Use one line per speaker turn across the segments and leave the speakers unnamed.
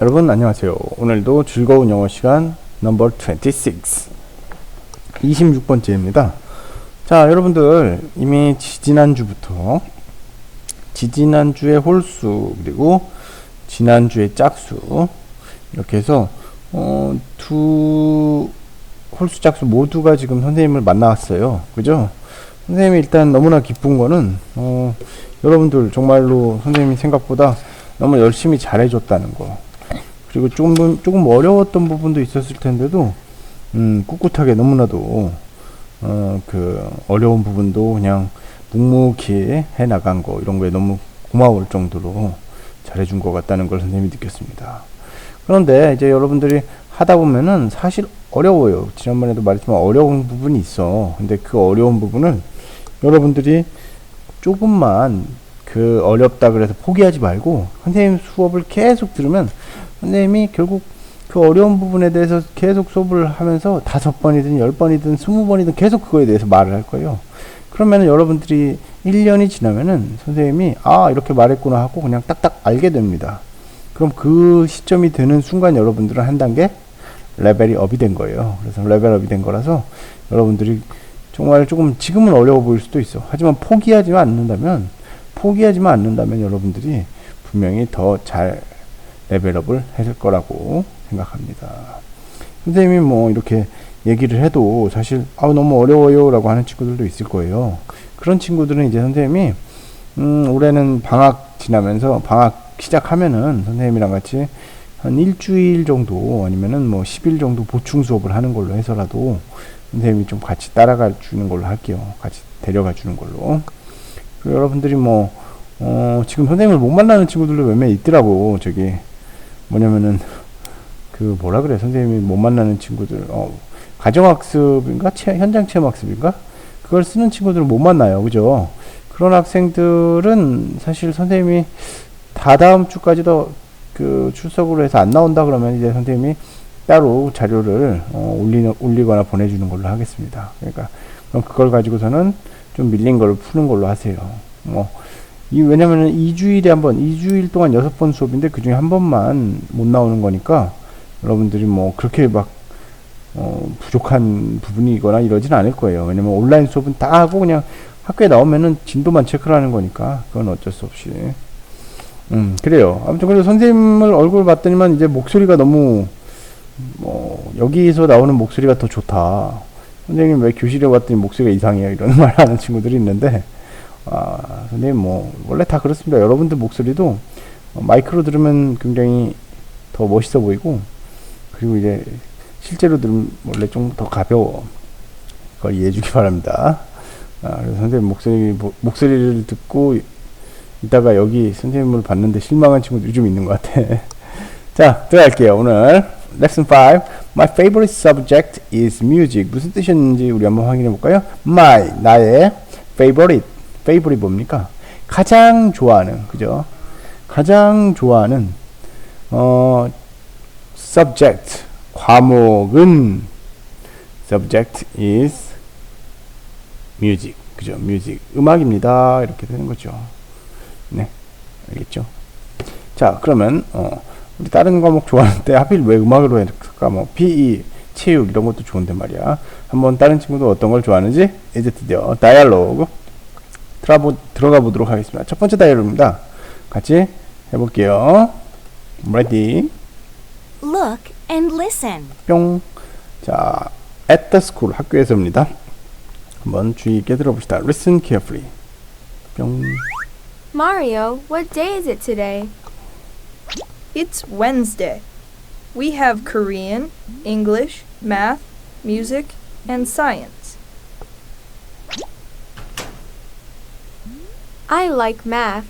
여러분 안녕하세요. 오늘도 즐거운 영어 시간 넘버 26 26번째입니다. 자, 여러분들 이미 지지난주부터 지지난주의 홀수 그리고 지난주의 짝수 이렇게 해서 어, 두 홀수 짝수 모두가 지금 선생님을 만나왔어요. 그죠? 선생님이 일단 너무나 기쁜 거는 어, 여러분들 정말로 선생님이 생각보다 너무 열심히 잘해줬다는 거. 그리고 조금 조금 어려웠던 부분도 있었을 텐데도 음, 꿋꿋하게 너무나도 어, 그 어려운 부분도 그냥 묵묵히 해 나간 거 이런 거에 너무 고마울 정도로 잘해준 것 같다는 걸 선생님이 느꼈습니다. 그런데 이제 여러분들이 하다 보면은 사실 어려워요. 지난번에도 말했지만 어려운 부분이 있어. 근데 그 어려운 부분을 여러분들이 조금만 그 어렵다 그래서 포기하지 말고 선생님 수업을 계속 들으면 선생님이 결국 그 어려운 부분에 대해서 계속 수업을 하면서 다섯 번이든 열 번이든 스무 번이든 계속 그거에 대해서 말을 할 거예요. 그러면은 여러분들이 1년이 지나면은 선생님이 아 이렇게 말했구나 하고 그냥 딱딱 알게 됩니다. 그럼 그 시점이 되는 순간 여러분들은 한 단계 레벨이 업이 된 거예요. 그래서 레벨업이 된 거라서 여러분들이 정말 조금 지금은 어려워 보일 수도 있어. 하지만 포기하지만 않는다면 포기하지만 않는다면 여러분들이 분명히 더 잘 레벨업을 했을 거라고 생각합니다. 선생님이 뭐 이렇게 얘기를 해도 사실 아 너무 어려워요 라고 하는 친구들도 있을 거예요. 그런 친구들은 이제 선생님이 음 올해는 방학 지나면서 방학 시작하면은 선생님이랑 같이 한 일주일 정도 아니면은 뭐 10일 정도 보충 수업을 하는 걸로 해서라도 선생님이 좀 같이 따라가 주는 걸로 할게요. 같이 데려가 주는 걸로. 그리고 여러분들이 뭐, 어, 지금 선생님을 못 만나는 친구들도 몇몇 있더라고. 저기, 뭐냐면은, 그, 뭐라 그래. 선생님이 못 만나는 친구들, 어, 가정학습인가? 체, 현장 체험학습인가? 그걸 쓰는 친구들은 못 만나요. 그죠? 그런 학생들은 사실 선생님이 다다음 주까지도 그 출석으로 해서 안 나온다 그러면 이제 선생님이 따로 자료를 어, 올리, 올리거나 보내주는 걸로 하겠습니다. 그러니까 그럼 그걸 가지고서는 좀 밀린 걸 푸는 걸로 하세요. 뭐, 이, 왜냐면은 2주일에 한 번, 2주일 동안 6번 수업인데 그 중에 한 번만 못 나오는 거니까 여러분들이 뭐 그렇게 막, 어, 부족한 부분이거나 이러진 않을 거예요. 왜냐면 온라인 수업은 다 하고 그냥 학교에 나오면은 진도만 체크를 하는 거니까 그건 어쩔 수 없이. 음, 그래요. 아무튼 그래도 선생님을 얼굴 봤더니만 이제 목소리가 너무 뭐 여기서 나오는 목소리가 더 좋다. 선생님 왜 교실에 왔더니 목소리가 이상해요 이런 말 하는 친구들이 있는데 아 선생님 뭐 원래 다 그렇습니다. 여러분들 목소리도 어, 마이크로 들으면 굉장히 더 멋있어 보이고 그리고 이제 실제로 들으면 원래 좀 더 가벼워. 그걸 이해해 주기 바랍니다. 아, 그래서 선생님 목소리 목소리를 듣고 이따가 여기 선생님을 봤는데 실망한 친구들이 좀 있는 것 같아. 자, 들어갈게요. 오늘 lesson 5. My favorite subject is music. 무슨 뜻이었는지 우리 한번 확인해 볼까요? My 나의 favorite. Favorite 뭡니까? 가장 좋아하는 그죠? 가장 좋아하는 어 subject 과목은 subject is music. 그죠? music. 음악입니다. 이렇게 되는 거죠. 네. 알겠죠? 자, 그러면 어 우리 다른 과목 좋아하는데 하필 왜 음악으로 했을까? 뭐 PE, 체육 이런 것도 좋은데 말이야. 한번 다른 친구도 어떤 걸 좋아하는지 이제 드디어 다이얼로그 들어보, 들어가 보도록 하겠습니다. 첫 번째 다이얼로그입니다. 같이 해볼게요. Ready?
Look and listen.
뿅. 자, at the school 학교에서입니다. 한번 주의 있게 들어봅시다. Listen carefully. 뿅.
Mario, what day is it today?
It's Wednesday. We have Korean, English, math, music, and science.
I like math.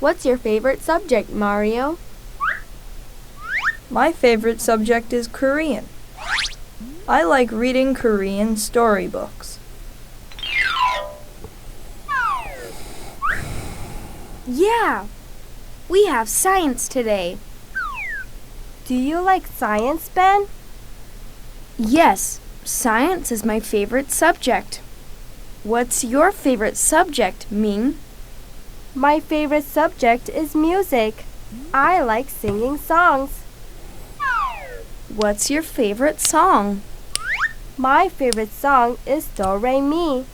What's your favorite subject, Mario?
My favorite subject is Korean. I like reading Korean storybooks.
Yeah, we have science today.
Do you like science, Ben?
Yes, science is my favorite subject. What's your favorite subject, Ming?
My favorite subject is music. I like singing songs.
What's your favorite song?
My favorite song is Do Re Mi.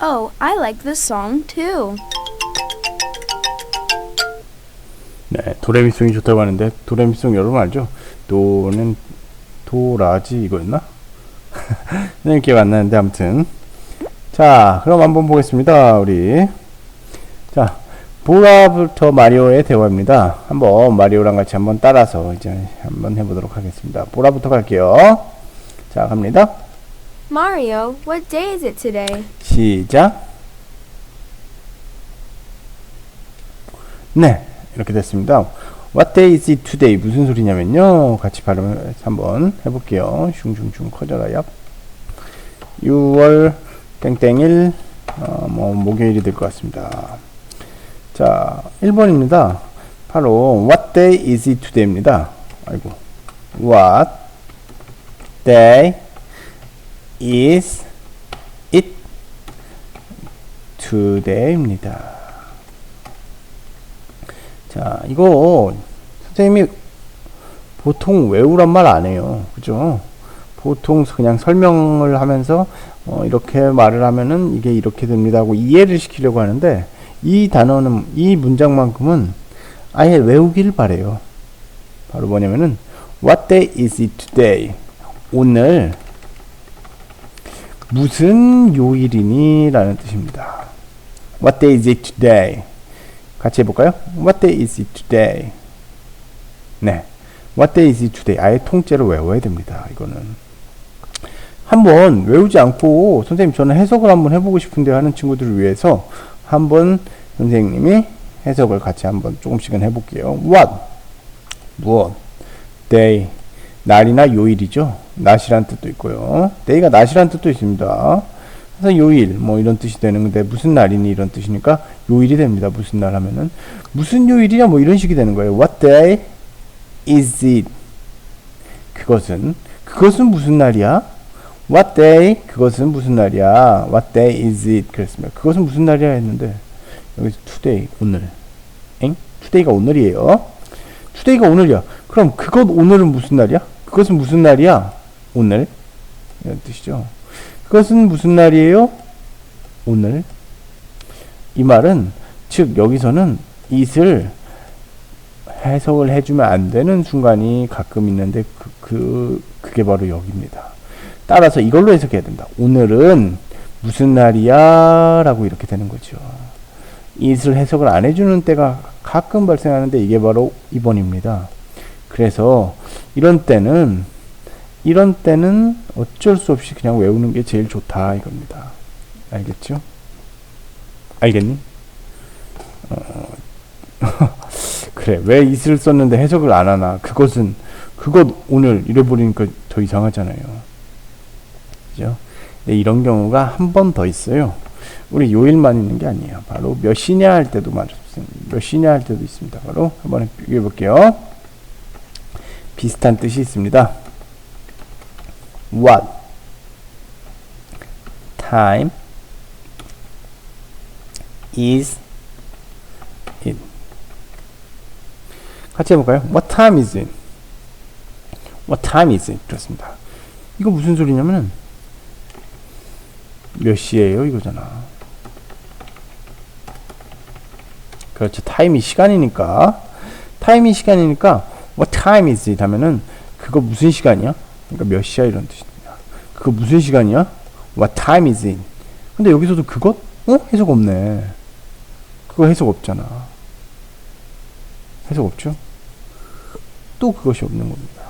Oh, I like this song too.
네, 도레미송이 좋다고 하는데 도레미송 여러분 알죠? 도는 도라지 이거였나? 네, 안 나는데 아무튼 자, 그럼 한번 보겠습니다. 우리 자, 보라부터 마리오의 대화입니다. 한번 마리오랑 같이 한번 따라서 이제 한번 해보도록 하겠습니다. 보라부터 갈게요. 자, 갑니다.
Mario, what day is it today?
시작. 네, 이렇게 됐습니다. What day is it today? 무슨 소리냐면요. 같이 발음을 한번 해볼게요. 슝슝슝 커져라, 얍. 6월 땡땡일, 어, 뭐, 목요일이 될 것 같습니다. 자, 1번입니다. 바로, What day is it today입니다. 아이고. What day is it today입니다. 자, 이거 선생님이 보통 외우란 말 안 해요. 그죠? 보통 그냥 설명을 하면서 어, 이렇게 말을 하면은 이게 이렇게 됩니다 하고 이해를 시키려고 하는데 이 단어는 이 문장만큼은 아예 외우길 바래요. 바로 뭐냐면은 What day is it today? 오늘 무슨 요일이니? 라는 뜻입니다. What day is it today? 같이 해볼까요? What day is it today? 네. What day is it today? 아예 통째로 외워야 됩니다. 이거는. 한번 외우지 않고 선생님 저는 해석을 한번 해보고 싶은데 하는 친구들을 위해서 한번 선생님이 해석을 같이 한번 조금씩은 해볼게요. What? 무엇? Day. 날이나 요일이죠. 낮이란 뜻도 있고요. day가 낮이란 뜻도 있습니다. 그래서 요일 뭐 이런 뜻이 되는 건데 무슨 날이니 이런 뜻이니까 요일이 됩니다. 무슨 날 하면은 무슨 요일이냐 뭐 이런 식이 되는 거예요. What day is it? 그것은 그것은 무슨 날이야? What day? 그것은 무슨 날이야? What day is it? 그랬습니다. 그것은 무슨 날이야 했는데 여기서 today 오늘. 엥? today가 오늘이에요. today가 오늘이야. 그럼 그것 오늘은 무슨 날이야? 그것은 무슨 날이야? 오늘. 이런 뜻이죠. 그것은 무슨 날이에요? 오늘. 이 말은 즉 여기서는 it을 해석을 해주면 안 되는 순간이 가끔 있는데 그, 그 그게 바로 여기입니다. 따라서 이걸로 해석해야 된다. 오늘은 무슨 날이야? 라고 이렇게 되는 거죠. it을 해석을 안 해주는 때가 가끔 발생하는데 이게 바로 2번입니다. 그래서 이런 때는 이런 때는 어쩔 수 없이 그냥 외우는 게 제일 좋다 이겁니다. 알겠죠? 알겠니? 어, 그래 왜 it을 썼는데 해석을 안 하나? 그것은 그것 오늘 이래버리니까 더 이상하잖아요. 그죠? 네, 이런 경우가 한 번 더 있어요. 우리 요일만 있는 게 아니에요. 바로 몇 시냐 할 때도 말했습니다. 몇 시냐 할 때도 있습니다. 바로 한번 비교해 볼게요. 비슷한 뜻이 있습니다. What time is it? 같이 해볼까요? What time is it? What time is it? 그렇습니다. 이거 무슨 소리냐면은 몇 시예요 이거잖아. 그렇죠. 타임이 시간이니까 타임이 시간이니까 What time is it? 하면은 그거 무슨 시간이야? 그러니까 몇 시야 이런 뜻입니다. 그거 무슨 시간이야? What time is it? 근데 여기서도 그것? 어? 해석 없네. 그거 해석 없잖아. 해석 없죠? 또 그것이 없는 겁니다.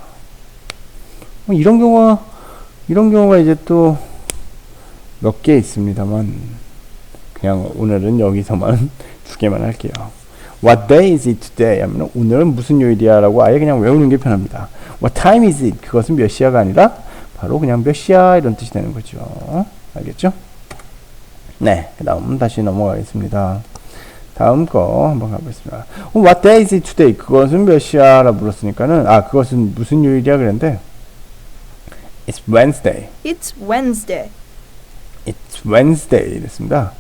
뭐 이런 경우가 이런 경우가 이제 또 몇 개 있습니다만 그냥 오늘은 여기서만 두 개만 할게요. What day is it today? 하면 오늘은 무슨 요일이야? 라고 아예 그냥 외우는 게 편합니다. What time is it? 그것은 몇 시야가 아니라 바로 그냥 몇 시야? 이런 뜻이 되는 거죠. 알겠죠? 네, 그 다음 다시 넘어가겠습니다. 다음 거 한번 가보겠습니다. What day is it today? 그것은 몇 시야? 라 물었으니까는 아 그것은 무슨 요일이야? 그랬는데 It's Wednesday.
It's Wednesday.
It's Wednesday 이랬습니다.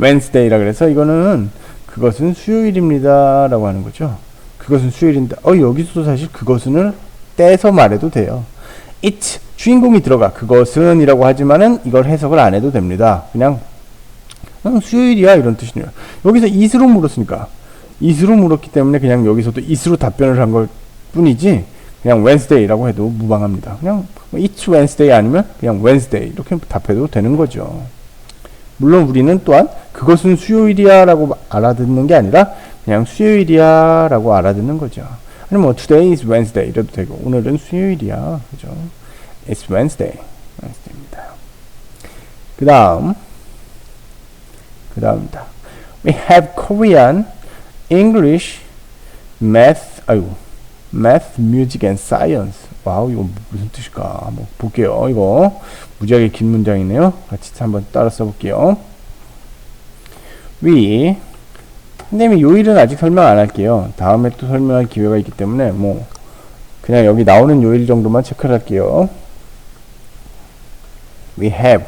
Wednesday라 그래서 이거는 그것은 수요일입니다 라고 하는 거죠. 그것은 수요일인데 어 여기서도 사실 그것은을 떼서 말해도 돼요. it 주인공이 들어가 그것은 이라고 하지만은 이걸 해석을 안 해도 됩니다. 그냥 응, 수요일이야 이런 뜻이네요. 여기서 it으로 물었으니까 it으로 물었기 때문에 그냥 여기서도 it으로 답변을 한 걸 뿐이지 그냥 Wednesday라고 해도 무방합니다. 그냥 뭐 it's Wednesday 아니면 그냥 Wednesday 이렇게 답해도 되는 거죠. 물론 우리는 또한 그것은 수요일이야 라고 알아듣는 게 아니라 그냥 수요일이야 라고 알아듣는 거죠. 아니 뭐 today is Wednesday 이래도 되고 오늘은 수요일이야 그죠? It's Wednesday Wednesday입니다. 그 다음 그 다음입니다. We have Korean, English, Math 아이고 Math, Music and Science 와우 이거 무슨 뜻일까 한번 볼게요 이거 무지하게 긴 문장이네요 같이 한번 따라 써볼게요 We 선생님이 요일은 아직 설명 안 할게요. 다음에 또 설명할 기회가 있기 때문에 뭐 그냥 여기 나오는 요일 정도만 체크를 할게요. We have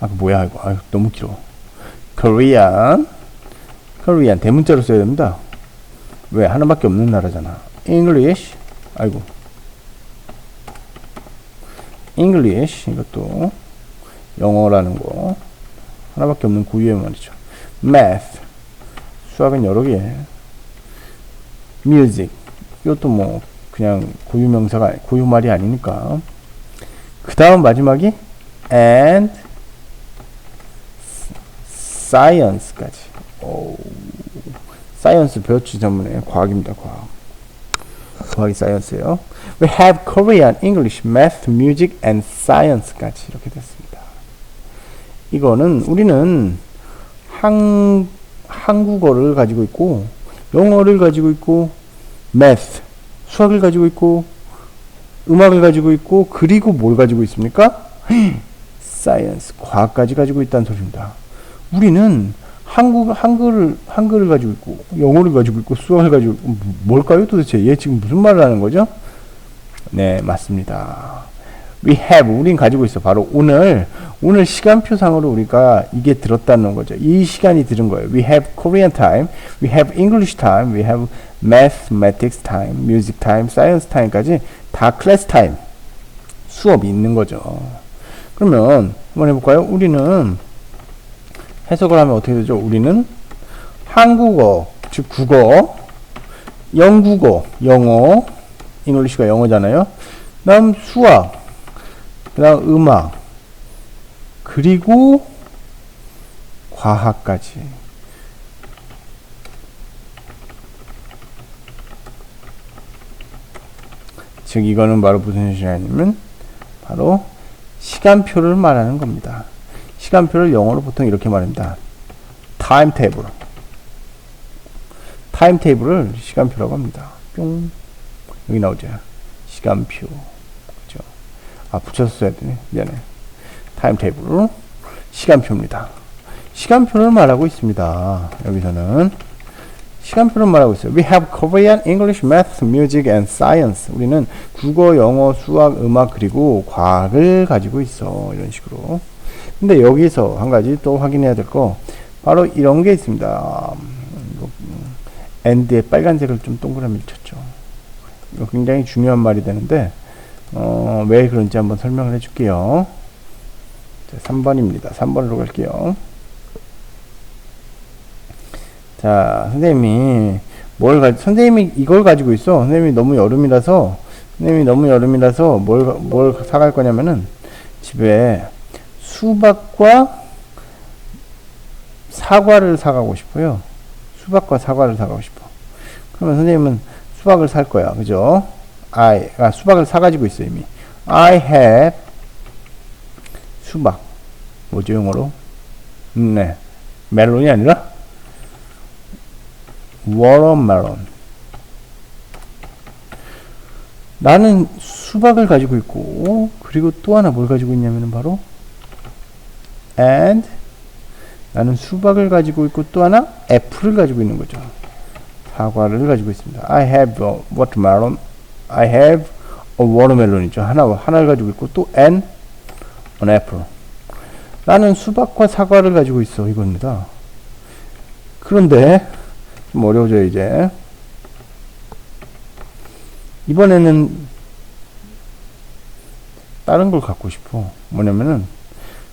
아그 뭐야 이거 아 너무 길어. Korean Korean 대문자로 써야 됩니다. 왜 하나밖에 없는 나라잖아. English 아이고 English 이것도 영어라는 거 하나밖에 없는 고유의 말이죠. Math 수학은 여러 개. music 이것도 뭐 그냥 고유 명사가 고유 말이 아니니까. 그 다음 마지막이 and science까지. 오, science 배웠지 전문에 과학입니다 과학. 과학이 science예요. We have Korean, English, Math, Music and Science까지 이렇게 됐습니다. 이거는 우리는 한 한국어를 가지고 있고 영어를 가지고 있고 math 수학을 가지고 있고 음악을 가지고 있고 그리고 뭘 가지고 있습니까? science 과학까지 가지고 있다는 소리입니다. 우리는 한국 한글을 한글을 가지고 있고 영어를 가지고 있고 수학을 가지고 있고 뭐- 뭘까요 도대체 얘 지금 무슨 말을 하는 거죠? 네 맞습니다. We have 우린 가지고 있어 바로 오늘 오늘 시간표상으로 우리가 이게 들었다는 거죠. 이 시간이 들은 거예요. We have Korean time, we have English time, we have mathematics time, music time, science time까지 다 클래스 타임 수업이 있는 거죠. 그러면 한번 해볼까요? 우리는 해석을 하면 어떻게 되죠? 우리는 한국어, 즉 국어, 영국어, 영어, 잉글리시가 영어잖아요. 다음 수학, 그 다음 음악, 그리고 과학까지. 즉 이거는 바로 무슨 시간이냐면 바로 시간표를 말하는 겁니다. 시간표를 영어로 보통 이렇게 말합니다. 타임 테이블. 타임 테이블을 시간표라고 합니다. 뿅. 여기 나오죠. 시간표. 그죠? 아, 붙여서 써야 되네. 미안해. 타임 테이블. 시간표입니다. 시간표를 말하고 있습니다. 여기서는. 시간표를 말하고 있어요. We have Korean, English, Math, Music and Science. 우리는 국어, 영어, 수학, 음악 그리고 과학을 가지고 있어. 이런 식으로. 근데 여기서 한 가지 또 확인해야 될 거 바로 이런 게 있습니다. end에 빨간색을 좀 동그라미 쳤죠. 이거 굉장히 중요한 말이 되는데 어, 왜 그런지 한번 설명을 해줄게요. 자, 3번입니다. 3번으로 갈게요. 자, 선생님이 뭘 가, 선생님이 이걸 가지고 있어. 선생님이 너무 여름이라서, 선생님이 너무 여름이라서 뭘, 가- 뭘 사갈 거냐면은 집에 수박과 사과를 사가고 싶어요. 수박과 사과를 사가고 싶어. 그러면 선생님은 수박을 살 거야. 그죠? I, 아, 수박을 사가지고 있어, 이미. I have 수박. 뭐죠, 영어로? 음, 네. 멜론이 아니라? watermelon. 나는 수박을 가지고 있고, 그리고 또 하나 뭘 가지고 있냐면은 바로, and, 나는 수박을 가지고 있고, 또 하나, 애플을 가지고 있는 거죠. 사과를 가지고 있습니다. I have a watermelon. I have a watermelon이죠. 하나, 하나를 가지고 있고, 또 and, an apple. 나는 수박과 사과를 가지고 있어. 이겁니다. 그런데, 좀 어려워져요, 이제. 이번에는 다른 걸 갖고 싶어. 뭐냐면은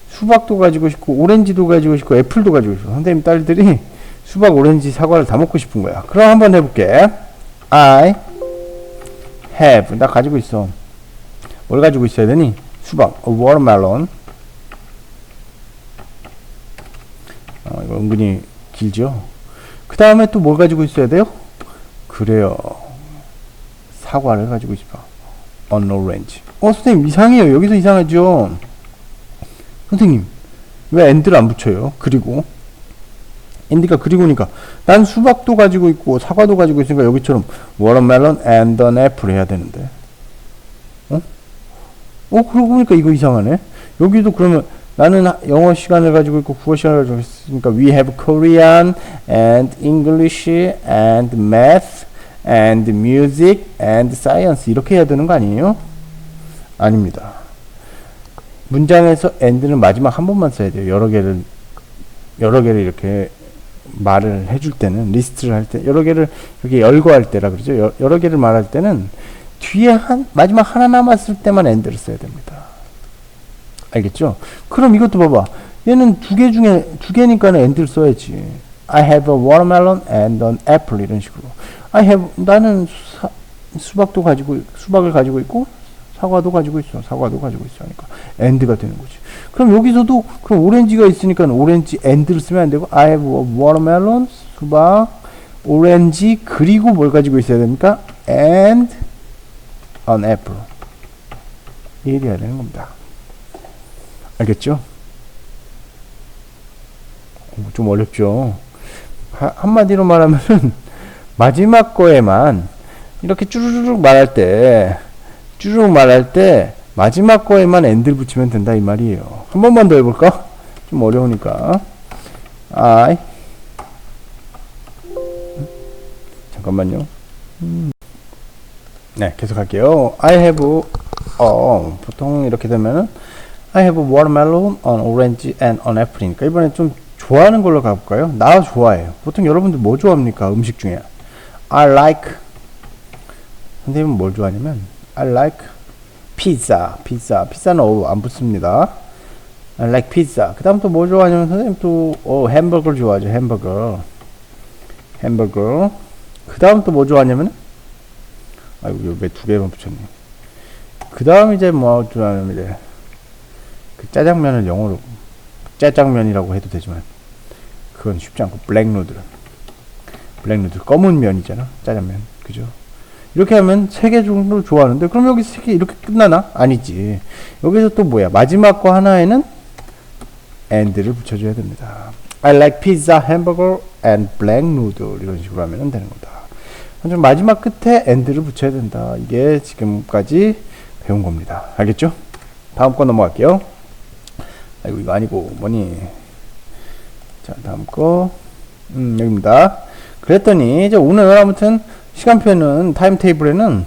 수박도 가지고 싶고 오렌지도 가지고 싶고 애플도 가지고 싶어. 선생님 딸들이 수박, 오렌지, 사과를 다 먹고 싶은 거야. 그럼 한번 해볼게. I have 나 가지고 있어. 뭘 가지고 있어야 되니? 수박, a watermelon. 어, 이거 은근히 길죠? 그 다음에 또 뭘 가지고 있어야 돼요? 그래요. 사과를 가지고 싶어. an orange. 어, 선생님, 이상해요. 여기서 이상하죠? 선생님, 왜 and를 안 붙여요? 그리고. and가 그리고니까. 난 수박도 가지고 있고, 사과도 가지고 있으니까 여기처럼 watermelon and an apple 해야 되는데. 어? 어, 그러고 보니까 이거 이상하네. 여기도 그러면 나는 하- 영어 시간을 가지고 있고 국어 시간을 가지고 있으니까 we have Korean and English and math and music and science 이렇게 해야 되는 거 아니에요? 아닙니다. 문장에서 and는 마지막 한 번만 써야 돼요. 여러 개를 여러 개를 이렇게 말을 해줄 때는 리스트를 할 때 여러 개를 이렇게 열거할 때라 그러죠. 여, 여러 개를 말할 때는 뒤에 한 마지막 하나 남았을 때만 and를 써야 됩니다. 알겠죠? 그럼 이것도 봐봐. 얘는 두 개 중에 두 개니까는 and를 써야지. I have a watermelon and an apple 이런 식으로. I have 나는 사, 수박도 가지고 수박을 가지고 있고 사과도 가지고 있어. 사과도 가지고 있어. 하니까 and가 되는 거지. 그럼 여기서도 그럼 오렌지가 있으니까 오렌지 and를 쓰면 안 되고 I have watermelon 수박 오렌지 그리고 뭘 가지고 있어야 됩니까? and an apple. 이래야 되는 겁니다. 알겠죠? 오, 좀 어렵죠? 하, 한마디로 말하면은 마지막 거에만 이렇게 쭈르륵 말할 때 쭈르륵 말할 때 마지막 거에만 엔드를 붙이면 된다 이 말이에요. 한 번만 더 해볼까? 좀 어려우니까. I 음? 잠깐만요. 음. 네, 계속할게요. I have 어 보통 이렇게 되면은 I have watermelon, an orange, and an apple이니까 이번엔 좀 좋아하는 걸로 가볼까요? 나 좋아해요. 보통 여러분들 뭐 좋아합니까? 음식 중에 I like 선생님은 뭘 좋아하냐면 I like pizza, pizza, 어, 안 붙습니다. I like pizza. 그 다음 또 뭐 좋아하냐면 선생님 또 어, 햄버거 좋아하죠. 햄버거, 햄버거. 그 다음 또 뭐 좋아하냐면 아이고 왜두 개만 붙였니? 그 다음 이제 뭐 좋아하냐면 이제 그 짜장면을 영어로 짜장면이라고 해도 되지만 그건 쉽지 않고 블랙 누들 블랙 누들 검은 면이잖아 짜장면 그죠 이렇게 하면 세 개 정도 좋아하는데 그럼 여기 세 개 이렇게 끝나나? 아니지. 여기서 또 뭐야? 마지막 거 하나에는 and를 붙여줘야 됩니다. I like pizza, hamburger and black noodle 이런 식으로 하면 되는 거다. 먼저 마지막 끝에 and를 붙여야 된다. 이게 지금까지 배운 겁니다. 알겠죠? 다음 거 넘어갈게요. 아이고 이거 아니고 뭐니? 자 다음 거. 음, 여기입니다. 그랬더니 이제 오늘 아무튼 시간표는 타임테이블에는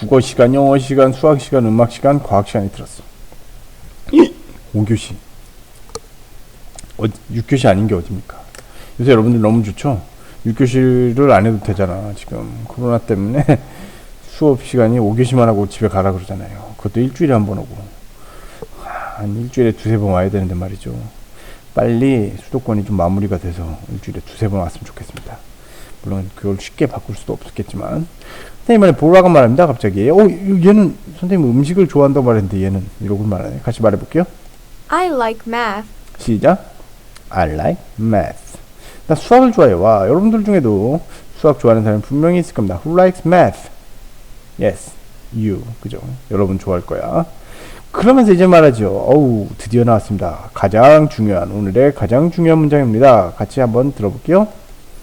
국어 시간, 영어 시간, 수학 시간, 음악 시간, 과학 시간이 들었어. 5교시. 어, 6교시 아닌 게 어딥니까? 요새 여러분들 너무 좋죠? 6교시를 안 해도 되잖아. 지금 코로나 때문에 수업 시간이 5교시만 하고 집에 가라 그러잖아요. 그것도 일주일에 한 번 오고. 한 일주일에 두세 번 와야 되는데 말이죠. 빨리 수도권이 좀 마무리가 돼서 일주일에 두세 번 왔으면 좋겠습니다. 물론 그걸 쉽게 바꿀 수도 없겠지만 선생님 이번에 보라고 말합니다. 갑자기 어 얘는 선생님 음식을 좋아한다고 말했는데 얘는 이러고 말하네. 같이 말해볼게요.
I like math.
시작. I like math. 나 수학을 좋아해. 와 여러분들 중에도 수학 좋아하는 사람이 분명히 있을 겁니다. Who likes math? Yes, you. 그죠? 여러분 좋아할 거야. 그러면서 이제 말하죠. 어우, 드디어 나왔습니다. 가장 중요한, 오늘의 가장 중요한 문장입니다. 같이 한번 들어볼게요.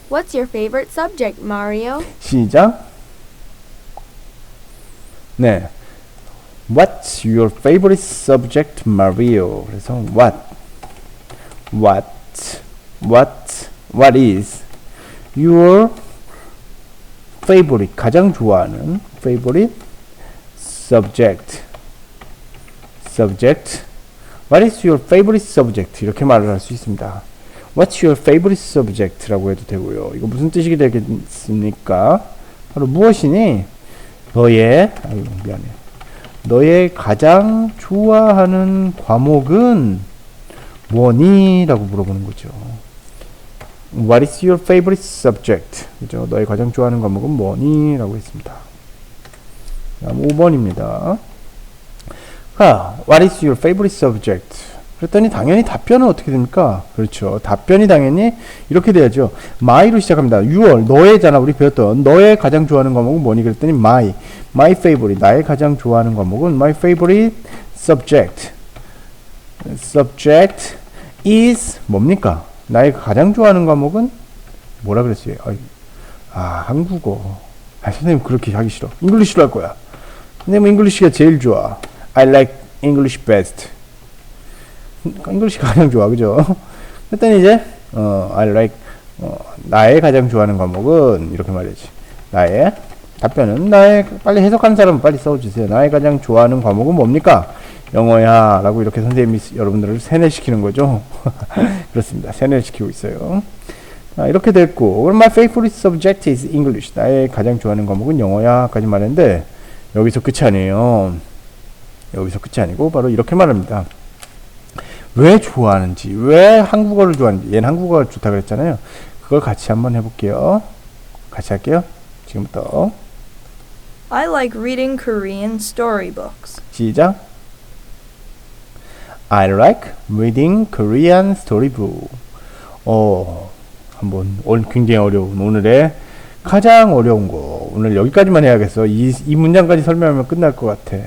What's your favorite subject, Mario?
시작. 네. What's your favorite subject, Mario? 그래서 what, what, what, what is your favorite 가장 좋아하는 favorite subject subject What is your favorite subject? 이렇게 말을 할 수 있습니다. What's your favorite subject? 라고 해도 되고요. 이거 무슨 뜻이 되겠습니까? 바로 무엇이니? 너의, 아유, 미안해. 너의 가장 좋아하는 과목은 뭐니? 라고 물어보는 거죠. What is your favorite subject? 그죠? 너의 가장 좋아하는 과목은 뭐니? 라고 했습니다. 다음 5번입니다. 아, what is your favorite subject? 그랬더니 당연히 답변은 어떻게 됩니까? 그렇죠. 답변이 당연히 이렇게 돼야죠. my로 시작합니다. 6월 너의잖아. 우리 배웠던 너의 가장 좋아하는 과목은 뭐니? 그랬더니 my. my favorite. 나의 가장 좋아하는 과목은 my favorite subject. subject is 뭡니까? 나의 가장 좋아하는 과목은 뭐라 그랬어요? 아, 한국어. 아, 선생님 그렇게 하기 싫어. 잉글리시로 할 거야. 선생님 잉글리시가 제일 좋아. I like English best. 잉글리시 가장 좋아, 그죠? 그랬더니 이제 어, I like 어, 나의 가장 좋아하는 과목은 이렇게 말이지. 나의 답변은 나의 빨리 해석하는 사람은 빨리 써주세요. 나의 가장 좋아하는 과목은 뭡니까? 영어야 라고 이렇게 선생님이 여러분들을 세뇌시키는 거죠. 그렇습니다. 세뇌시키고 있어요. 아, 이렇게 됐고, my favorite subject is English. 나의 가장 좋아하는 과목은 영어야 까지 말했는데 여기서 끝이 아니에요. 여기서 끝이 아니고 바로 이렇게 말합니다. 왜 좋아하는지, 왜 한국어를 좋아하는지, 얘는 한국어가 좋다 그랬잖아요. 그걸 같이 한번 해볼게요. 같이 할게요. 지금부터
I like reading Korean storybooks.
시작. I like reading Korean storybook. 어, 한번 오늘 굉장히 어려운 오늘의 가장 어려운 거 오늘 여기까지만 해야겠어. 이, 이 문장까지 설명하면 끝날 것 같아.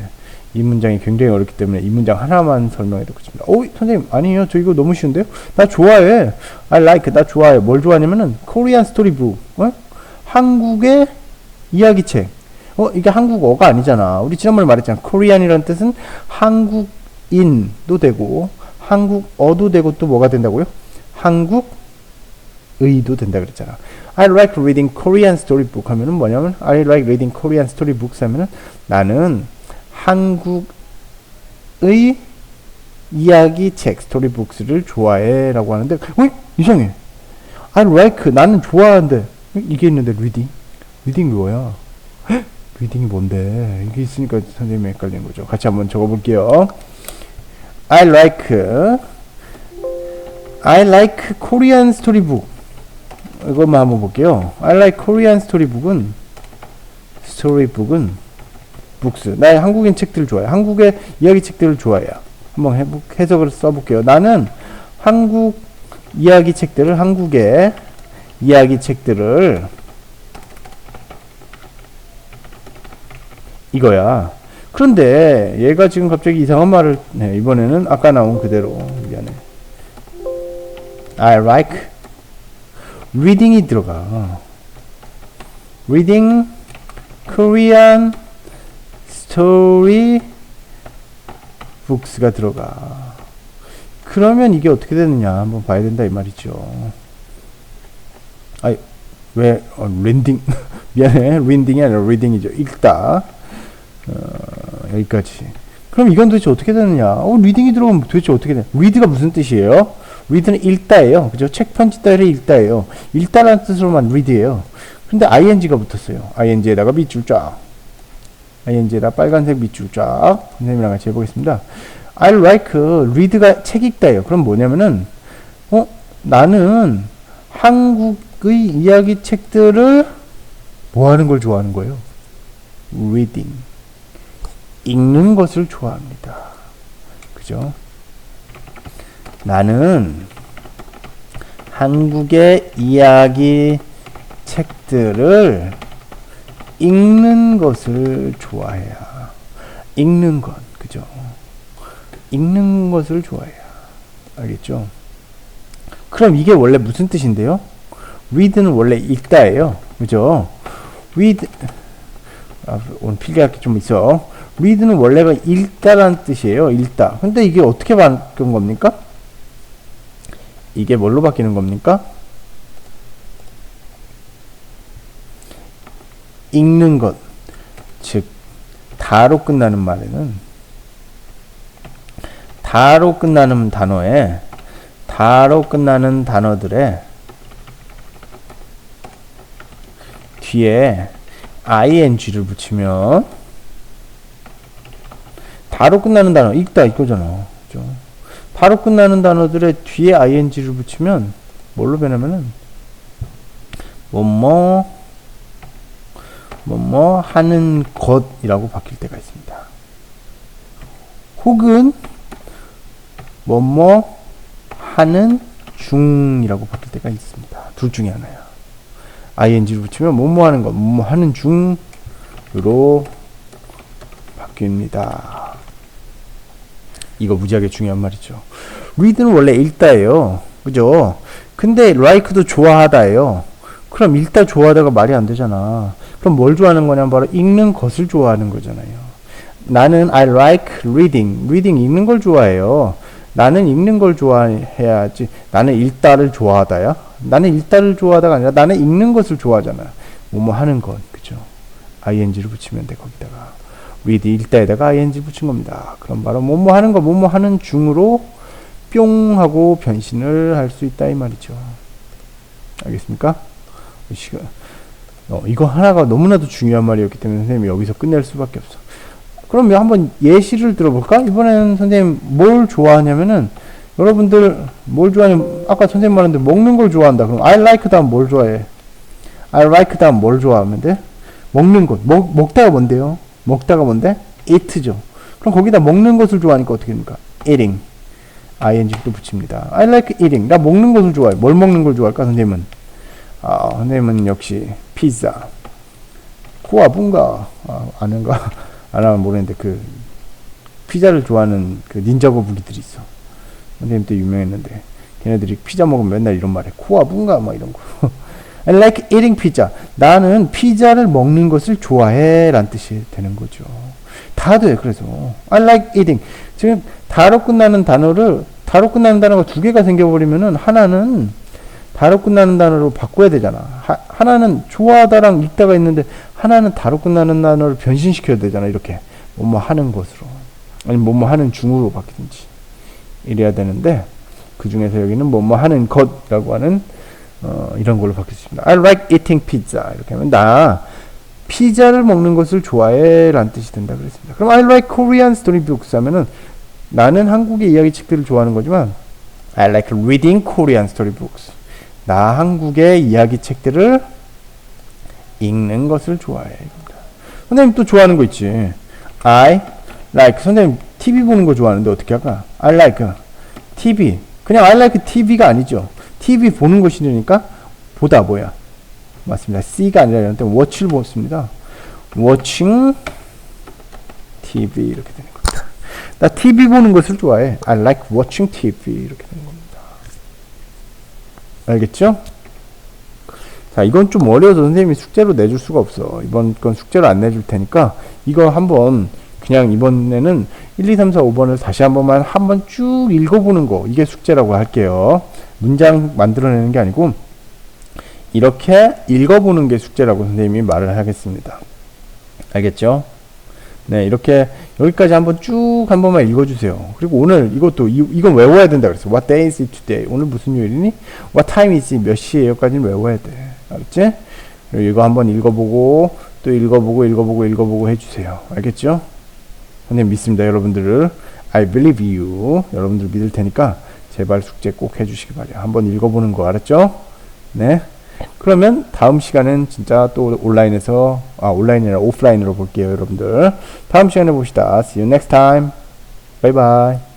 이 문장이 굉장히 어렵기 때문에 이 문장 하나만 설명해도 그렇습니다. 오, 선생님 아니에요. 저 이거 너무 쉬운데요? 나 좋아해. I like. 나 좋아해. 뭘 좋아하냐면은 Korean storybook. 어? 한국의 이야기책. 어, 이게 한국어가 아니잖아. 우리 지난번에 말했잖아. Korean이라는 뜻은 한국인도 되고 한국어도 되고 또 뭐가 된다고요? 한국의도 된다 그랬잖아. I like reading Korean storybook 하면은 뭐냐면 I like reading Korean storybooks 하면은 나는 한국의 이야기 책 스토리북스를 좋아해 라고 하는데 어? 이상해. I like 나는 좋아하는데 이게 있는데 reading reading 뭐야? 리딩이 뭔데? 이게 있으니까 선생님이 헷갈리는 거죠. 같이 한번 적어볼게요. I like I like Korean storybook. 이것만 한번 볼게요. I like Korean storybook은 storybook은 books. 나의 한국인 책들을 좋아해. 한국의 이야기 책들을 좋아해요. 한번 해보, 해석을 써볼게요. 나는 한국 이야기 책들을 한국의 이야기 책들을 이거야. 그런데 얘가 지금 갑자기 이상한 말을 해. 이번에는 아까 나온 그대로 미안해. I like reading이 들어가. reading Korean story books가 들어가. 그러면 이게 어떻게 되느냐 한번 봐야 된다 이 말이죠. 아이 왜 어, 랜딩 미안해 랜딩이 아니라 리딩이죠. 읽다. 어, 여기까지. 그럼 이건 도대체 어떻게 되느냐? 어, 리딩이 들어가면 도대체 어떻게 돼? 리드가 무슨 뜻이에요? 리드는 읽다예요. 그죠? 책 편지 따위 읽다예요. 읽다라는 뜻으로만 리드예요. 근데 ing가 붙었어요. ing에다가 밑줄 쫙. Ing에다 빨간색 밑줄 쫙. 선생님이랑 같이 해보겠습니다. I like read가 책 읽다예요. 그럼 뭐냐면은 어 나는 한국의 이야기 책들을 뭐 하는 걸 좋아하는 거예요? reading. 읽는 것을 좋아합니다. 그죠? 나는 한국의 이야기 책들을 읽는 것을 좋아해요. 읽는 것, 그죠? 읽는 것을 좋아해요. 알겠죠? 그럼 이게 원래 무슨 뜻인데요? read는 원래 읽다예요. 그죠? read, 아, 오늘 필기할 게 좀 있어. read는 원래가 읽다라는 뜻이에요. 읽다. 근데 이게 어떻게 바뀐 겁니까? 이게 뭘로 바뀌는 겁니까? 읽는 것. 즉, 다로 끝나는 말에는 다로 끝나는 단어에 다로 끝나는 단어들의 뒤에 ing를 붙이면 바로 끝나는 단어 읽다 이거잖아. 그죠? 바로 끝나는 단어들의 뒤에 ing를 붙이면 뭘로 변하면은 뭐뭐 뭐 뭐 하는 것이라고 바뀔 때가 있습니다. 혹은 뭐 뭐 하는 중이라고 바뀔 때가 있습니다. 둘 중에 하나야. ing를 붙이면 뭐 뭐 하는 것, 뭐 뭐 하는 중으로 바뀝니다. 이거 무지하게 중요한 말이죠. read는 원래 읽다예요. 그죠? 근데 like도 좋아하다예요. 그럼 읽다 좋아하다가 말이 안 되잖아. 그럼 뭘 좋아하는 거냐면 바로 읽는 것을 좋아하는 거잖아요. 나는 I like reading. reading 읽는 걸 좋아해요. 나는 읽는 걸 좋아해야지. 나는 읽다를 좋아하다야. 나는 읽다를 좋아하다가 아니라 나는 읽는 것을 좋아하잖아. 뭐뭐 하는 것. 그죠? ing를 붙이면 돼 거기다가. read 읽다에다가 ing 붙인 겁니다. 그럼 바로 뭐뭐 하는 거, 뭐뭐 하는 중으로 뿅 하고 변신을 할 수 있다 이 말이죠. 알겠습니까? 이 시간. 어, 이거 하나가 너무나도 중요한 말이었기 때문에 선생님이 여기서 끝낼 수밖에 없어. 그럼 한번 예시를 들어볼까? 이번에는 선생님 뭘 좋아하냐면은 여러분들 뭘 좋아하냐면 아까 선생님 말했는데 먹는 걸 좋아한다. 그럼 I like 다음 뭘 좋아해? I like 다음 뭘 좋아하면 돼? 먹는 것. 먹, 먹다가 뭔데요? 먹다가 뭔데? eat죠. 그럼 거기다 먹는 것을 좋아하니까 어떻게 됩니까? eating. ing도 붙입니다. I like eating. 나 먹는 것을 좋아해. 뭘 먹는 걸 좋아할까, 선생님은? 아, 선생님은 역시 피자. 쿠아bun가. 아, 아는가? 안 하면 모르겠는데 그 피자를 좋아하는 그 닌자 거북이들이 있어. 선생님 때 유명했는데 걔네들이 피자 먹으면 맨날 이런 말해. 쿠아bun가 막 이런 거. I like eating pizza. 나는 피자를 먹는 것을 좋아해. 라는 뜻이 되는 거죠. 다 돼, 그래서. I like eating. 지금, 다로 끝나는 단어를, 다로 끝나는 단어가 두 개가 생겨버리면은, 하나는, 다로 끝나는 단어로 바꿔야 되잖아. 하, 하나는 좋아하다랑 읽다가 있는데, 하나는 다로 끝나는 단어를 변신시켜야 되잖아. 이렇게. 뭐뭐 하는 것으로. 아니면 뭐뭐 하는 중으로 바뀌든지. 이래야 되는데, 그 중에서 여기는 뭐뭐 하는 것이라고 하는 어, 이런 걸로 바뀌었습니다. I like eating pizza. 이렇게 하면 나 피자를 먹는 것을 좋아해 라는 뜻이 된다 그랬습니다. 그럼 I like Korean storybooks 하면은 나는 한국의 이야기책들을 좋아하는 거지만 I like reading Korean storybooks. 나 한국의 이야기 책들을 읽는 것을 좋아해. 선생님 또 좋아하는 거 있지. I like 선생님 TV 보는 거 좋아하는데 어떻게 할까? I like TV. 그냥 I like TV가 아니죠. TV 보는 거 싫으니까 보다 뭐야? 맞습니다. C가 아니라 이런 때 watch를 보습니다. watching TV 이렇게 되는 겁니다. 나 TV 보는 것을 좋아해. I like watching TV 이렇게 되는 겁니다. 알겠죠? 자, 이건 좀 어려워서 선생님이 숙제로 내줄 수가 없어. 이번 건 숙제로 안 내줄 테니까 이거 한번 그냥 이번에는 1, 2, 3, 4, 5번을 다시 한 번만 한번 쭉 읽어보는 거 이게 숙제라고 할게요. 문장 만들어내는 게 아니고 이렇게 읽어보는 게 숙제라고 선생님이 말을 하겠습니다. 알겠죠? 네, 이렇게 여기까지 한번 쭉 한 번만 읽어주세요. 그리고 오늘 이것도 이, 이건 외워야 된다 그랬어. What day is it today? 오늘 무슨 요일이니? What time is it? 몇 시에요까지는 외워야 돼. 알겠지? 그리고 이거 한번 읽어보고 또 읽어보고 읽어보고 읽어보고 해주세요. 알겠죠? 선생님 믿습니다. 여러분들을 I believe you. 여러분들 믿을 테니까 제발 숙제 꼭 해주시기 바래요. 한번 읽어보는 거 알았죠? 네. 그러면 다음 시간은 진짜 또 온라인에서 아 온라인이 아니라 오프라인으로 볼게요, 여러분들. 다음 시간에 봅시다. See you next time. Bye bye.